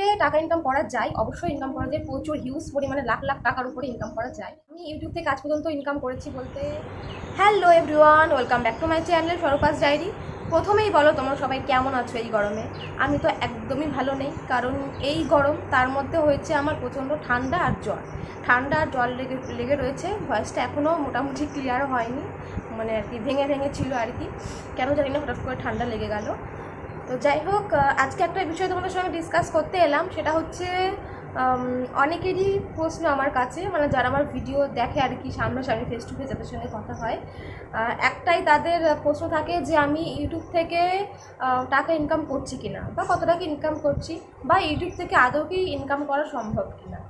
থেকে টাকা ইনকাম করা যায়, অবশ্যই ইনকাম করা যায়, প্রচুর হিউজ পরিমাণে লাখ লাখ টাকার উপরে ইনকাম করা যায়। আমি ইউটিউব থেকে আজ পর্যন্ত ইনকাম করেছি বলতে hello everyone welcome back to my channel circus diary প্রথমেই বলো তোমরা সবাই কেমন আছো এই গরমে? আমি তো একদমই ভালো নেই, কারণ এই গরম তার মধ্যে হয়েছে আমার প্রচণ্ড ঠান্ডা আর জ্বর। ঠান্ডা আর জল লেগে লেগে রয়েছে ভয়েসটা এখনও মোটামুটি ক্লিয়ার হয়নি মানে আর কি ভেঙে ভেঙে ছিল আর কি। কেন জানি না হঠাৎ করে ঠান্ডা লেগে গেল। তো যাই হোক আজকে একটা বিষয় তোমাদের সঙ্গে ডিসকাস করতে এলাম। সেটা হচ্ছে অনেকেরই প্রশ্ন আমার কাছে মানে যারা আমার ভিডিও দেখে আর কি সামনাসামনি ফেস টু ফেস যাদের সঙ্গে কথা হয়। একটাই তাদের প্রশ্ন থাকে যে, আমি ইউটিউব থেকে টাকা ইনকাম করছি কিনা? বা কত টাকা ইনকাম করছি? বা ইউটিউব থেকে আদৌ কি ইনকাম করা সম্ভব কিনা?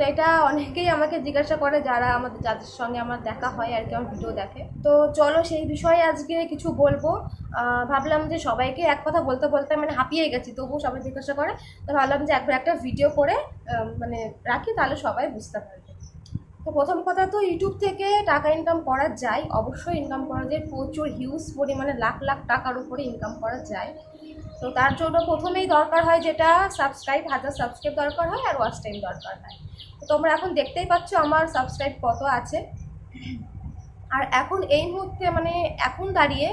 তো এটা অনেকেই আমাকে জিজ্ঞাসা করে যারা আমাদের যাদের সঙ্গে আমার দেখা হয় আর কি, আমার ভিডিও দেখে। তো চলো সেই বিষয়ে আজকে কিছু বলব। ভাবলাম যে সবাইকে এক কথা বলতে বলতে মানে হাঁপিয়ে গেছি, তবুও সবাই জিজ্ঞাসা করে। তো ভাবলাম যে একবার একটা ভিডিও করে মানে রাখি, তাহলে সবাই বুঝতে পারবে। তো প্রথম কথা তো ইউটিউব থেকে টাকা ইনকাম করা যায়। অবশ্যই ইনকাম করা যায়। প্রচুর হিউজ পরিমাণে লাখ লাখ টাকার উপরে ইনকাম করা যায়। তো তার জন্য প্রথমেই দরকার হয় যেটা সাবস্ক্রাইব হাজার সাবস্ক্রাইব দরকার হয় আর ওয়াচ টাইম দরকার হয়। তো তোমরা এখন দেখতেই পাচ্ছ আমার সাবস্ক্রাইব কত আছে। আর এখন এই মুহূর্তে মানে এখন দাঁড়িয়ে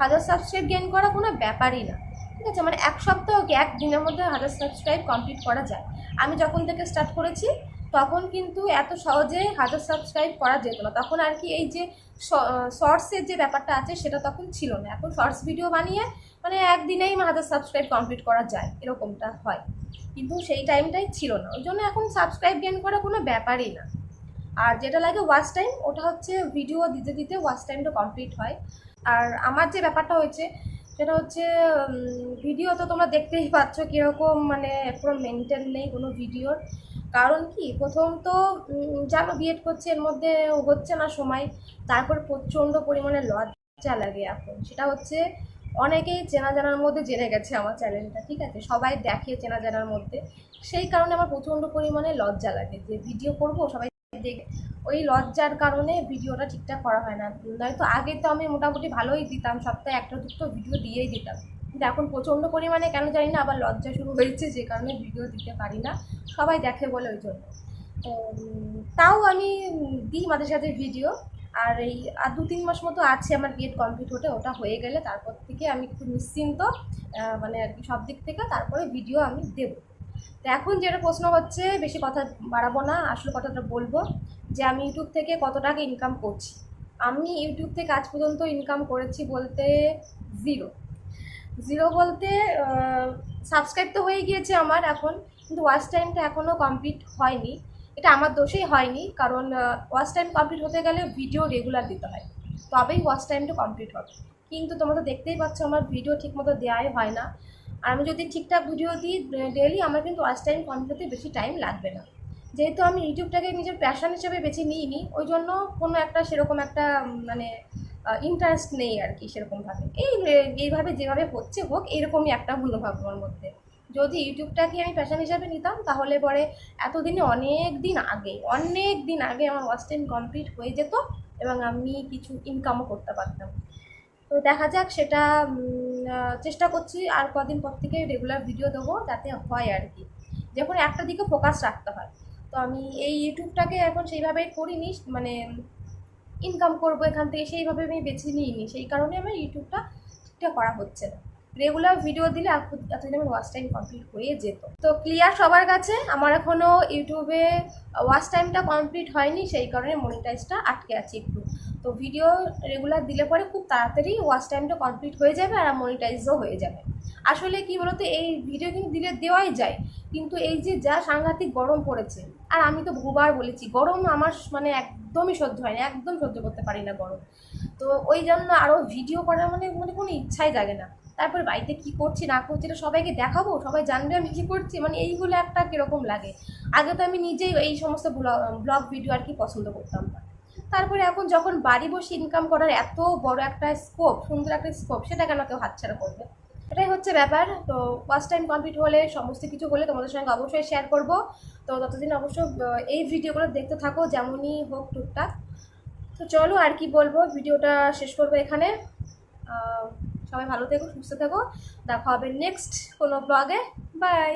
হাজার সাবস্ক্রাইব গেইন করা কোনো ব্যাপারই না। ঠিক আছে? মানে এক সপ্তাহ এক দিনের মধ্যে হাজার সাবস্ক্রাইব কমপ্লিট করা যায়। আমি যখন থেকে স্টার্ট করেছি তখন কিন্তু এত সহজে হাজার সাবস্ক্রাইব করা যেত না। তখন আর কি এই যে শর্টসের যে ব্যাপারটা আছে সেটা তখন ছিল না। এখন শর্টস ভিডিও বানিয়ে মানে একদিনেই হাজার সাবস্ক্রাইব কমপ্লিট করা যায়, এরকমটা হয়। কিন্তু সেই টাইমটাই ছিল না। ওই জন্য এখন সাবস্ক্রাইব গেইন করা কোনো ব্যাপারই না। আর যেটা লাগে ওয়াচ টাইম ওটা হচ্ছে ভিডিও দিতে দিতে ওয়াচ টাইমটা কমপ্লিট হয়। আর আমার যে ব্যাপারটা হয়েছে, সেটা হচ্ছে ভিডিও তো তোমরা দেখতেই পাচ্ছ কীরকম মানে পুরো মেনটেন নেই কোনো ভিডিওর কারণ কি? প্রথম তো জানো বিএড করছে, এর মধ্যে হচ্ছে না সময়, তারপর প্রচণ্ড পরিমাণে লজ্জা লাগে এখন। সেটা হচ্ছে, অনেকেই চেনা জানার মধ্যে জেনে গেছে আমার চ্যানেলটা, ঠিক আছে? সবাই দেখে চেনা জানার মধ্যে। সেই কারণে আমার প্রচণ্ড পরিমাণে লজ্জা লাগে যে ভিডিও করব, সবাই দেখে, ওই লজ্জার কারণে ভিডিওটা ঠিকঠাক করা হয় না। নয়তো আগে তো আমি মোটামুটি ভালোই দিতাম, সপ্তাহে একটা দুটো ভিডিও দিয়েই দিতাম। কিন্তু এখন প্রচণ্ড পরিমাণে কেন জানি না আবার লজ্জা শুরু হয়েছে, যে কারণে ভিডিও দিতে পারি না। সবাই দেখে বলে ওই জন্য। তাও আমি দিই মাঝে সাথে ভিডিও। আর এই, আর দু তিন মাস মতো আছে আমার বিএড কমপ্লিট হতে, ওটা হয়ে গেলে তারপর থেকে আমি একটু নিশ্চিন্ত মানে আর কি সব দিক থেকে তারপরে ভিডিও আমি দেবো। তো এখন যেটা প্রশ্ন হচ্ছে, বেশি কথা বাড়াবো না, আসল কথাটা বলব, যে আমি ইউটিউব থেকে কত টাকা ইনকাম করছি। আমি ইউটিউব থেকে আজ পর্যন্ত ইনকাম করেছি বলতে জিরো জিরো বলতে সাবস্ক্রাইব তো হয়ে গিয়েছে আমার এখন, কিন্তু ওয়াচ টাইমটা এখনও কমপ্লিট হয়নি। এটা আমার দোষেই হয়নি, কারণ ওয়াচ টাইম কমপ্লিট হতে গেলে ভিডিও রেগুলার দিতে হয়। তবেই ওয়াচ টাইমটা কমপ্লিট হবে। কিন্তু তোমরা তো দেখতেই পাচ্ছ, আমার ভিডিও ঠিকমতো দেওয়াই হয় না। আর আমি যদি ঠিকঠাক ভিডিও দিই ডেলি আমার কিন্তু ওয়াচ টাইম কমপ্লিট হতে বেশি টাইম লাগবে না। যেহেতু আমি ইউটিউবটাকে নিজের প্যাশন হিসেবে বেছে নিইনি, ওই জন্য কোনো একটা সেরকম একটা মানে ইন্টারেস্ট নেই আর কি সেরকমভাবে। এই এইভাবে যেভাবে হচ্ছে হোক, এরকমই একটা আমার মধ্যে। যদি ইউটিউবটাকে আমি প্যাশন হিসাবে নিতাম, তাহলে পরে এতদিনে অনেক দিন আগে অনেক দিন আগে আমার ওয়াচ টাইম কমপ্লিট হয়ে যেত এবং আমি কিছু ইনকামও করতে পারতাম। তো দেখা যাক, সেটা চেষ্টা করছি, আর কদিন পর থেকে রেগুলার ভিডিও দেবো, যাতে হয় আর কি যখন একটা দিকে ফোকাস রাখতে হয়। তো আমি এই ইউটিউবটাকে এখন সেইভাবে করিনি মানে ইনকাম করব এখান থেকে, সেইভাবে আমি বেছে নিইনি। সেই কারণে আমার ইউটিউবটা ঠিকঠাক করা হচ্ছে না। রেগুলার ভিডিও দিলে এত- এতদিন আমার ওয়াচ টাইম কমপ্লিট হয়ে যেত। তো ক্লিয়ার সবার কাছে, আমার এখনও ইউটিউবে ওয়াচ টাইমটা কমপ্লিট হয়নি, সেই কারণে মনিটাইজটা আটকে আছে একটু। তো ভিডিও রেগুলার দিলে পরে খুব তাড়াতাড়ি ওয়াচ টাইমটা কমপ্লিট হয়ে যাবে আর মনিটাইজও হয়ে যাবে। আসলে কি বলতো, এই ভিডিও কিন্তু দিলে দেওয়াই যায়, কিন্তু এই যে যা সাংঘাতিক গরম পড়েছে, আর আমি তো বহুবার বলেছি, গরম আমার মানে একদমই সহ্য হয় না, একদম সহ্য করতে পারি না গরম। তো ওই জন্য আরও ভিডিও করার মানে মানে কোনো ইচ্ছাই জাগে না। তারপরে বাড়িতে কি করছি, না করছি, এটা সবাইকে দেখাবো, সবাই জানবে আমি কী করছি মানে এইগুলো একটা কীরকম লাগে। আগে তো আমি নিজেই এই সমস্ত ব্লগ ভিডিও আর কি পছন্দ করতাম না। তারপরে এখন যখন বাড়ি বসে ইনকাম করার এত বড় একটা স্কোপ সুন্দর একটা স্কোপ সেটা কেন কেউ হাতছাড়া করবে? এটাই হচ্ছে ব্যাপার। তো ফার্স্ট টাইম কমপ্লিট হলে, সমস্ত কিছু হলে তোমাদের সঙ্গে অবশ্যই শেয়ার করব। তো ততদিন অবশ্য এই ভিডিওগুলো দেখতে থাকো, যেমনই হোক টুকটাক। তো চলো আর কি বলব, ভিডিওটা শেষ করব এখানে। সবাই ভালো থেকো, সুস্থ থেকো। দেখা হবে নেক্সট কোনো ব্লগে বাই